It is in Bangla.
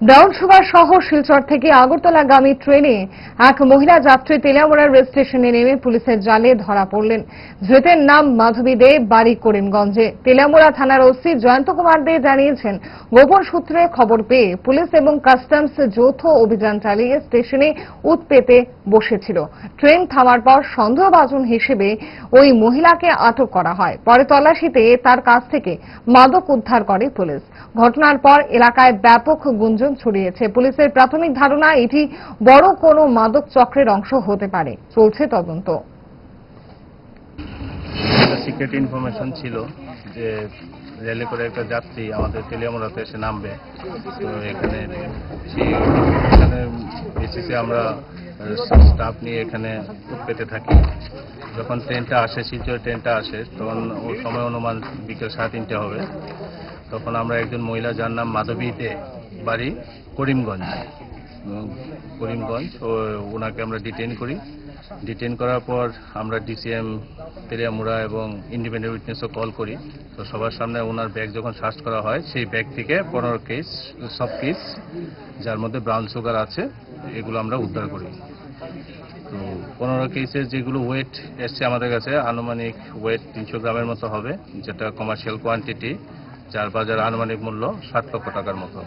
ব্রাউন সুগার সহ শিলচর থেকে আগরতলাগামী ট্রেনে এক মহিলা যাত্রী তেলিয়ামুড়া রেল স্টেশনে নেমে পুলিশের জালে ধরা পড়লেন। ধৃতের নাম মাধবী দে, বাড়ি করিমগঞ্জে। তেলিয়ামুড়া থানার ওসি জয়ন্ত কুমার দে জানিয়েছেন, গোপন সূত্রে খবর পেয়ে পুলিশ এবং কাস্টমস যৌথ অভিযান চালিয়ে স্টেশনে উৎপেতে বসেছিল। ট্রেন থামার পর সন্দেহভাজন হিসেবে ওই মহিলাকে আটক করা হয়। পরে তল্লাশিতে তার কাছ থেকে মাদক উদ্ধার করে পুলিশ। ঘটনার পর এলাকায় ব্যাপক গুঞ্জন ছড়িয়েছে। পুলিশের প্রাথমিক ধারণা, এটি বড় কোনো মাদক চক্রের অংশ হতে পারে। চলছে তদন্ত। সিক্রেট ইনফরমেশন ছিল যে রেলে করে একটা যাত্রী আমাদের তেলিয়ামুড়াতে এসে নামবে। তো এখানে এখানে এসেছে আমরা স্টাফ নিয়ে এখানে পেতে থাকি। যখন ট্রেনটা আসে শিলচর ট্রেনটা আসে তখন ওর সময় অনুমান বিকেল সাড়ে তিনটে হবে। তখন আমরা একজন মহিলা যার নাম মাধবী দে বাড়ি করিমগঞ্জ। করিমগঞ্জ, ও ওনাকে আমরা ডিটেন করি। ডিটেইন করার পর আমরা ডিসিএম তেরিয়ামুড়া এবং ইন্ডিপেন্ডেন্ট উইটনেসও কল করি। তো সবার সামনে ওনার ব্যাগ যখন সার্চ করা হয়, সেই ব্যাগ থেকে পনেরো কেস সব কেস যার মধ্যে ব্রাউন সুগার আছে, এগুলো আমরা উদ্ধার করি। তো পনেরো কেসের যেগুলো ওয়েট এসছে আমাদের কাছে, আনুমানিক ওয়েট তিনশো গ্রামের মতো হবে, যেটা কমার্শিয়াল কোয়ান্টিটি যার বাজার আনুমানিক মূল্য ষাট লক্ষ টাকার মতো।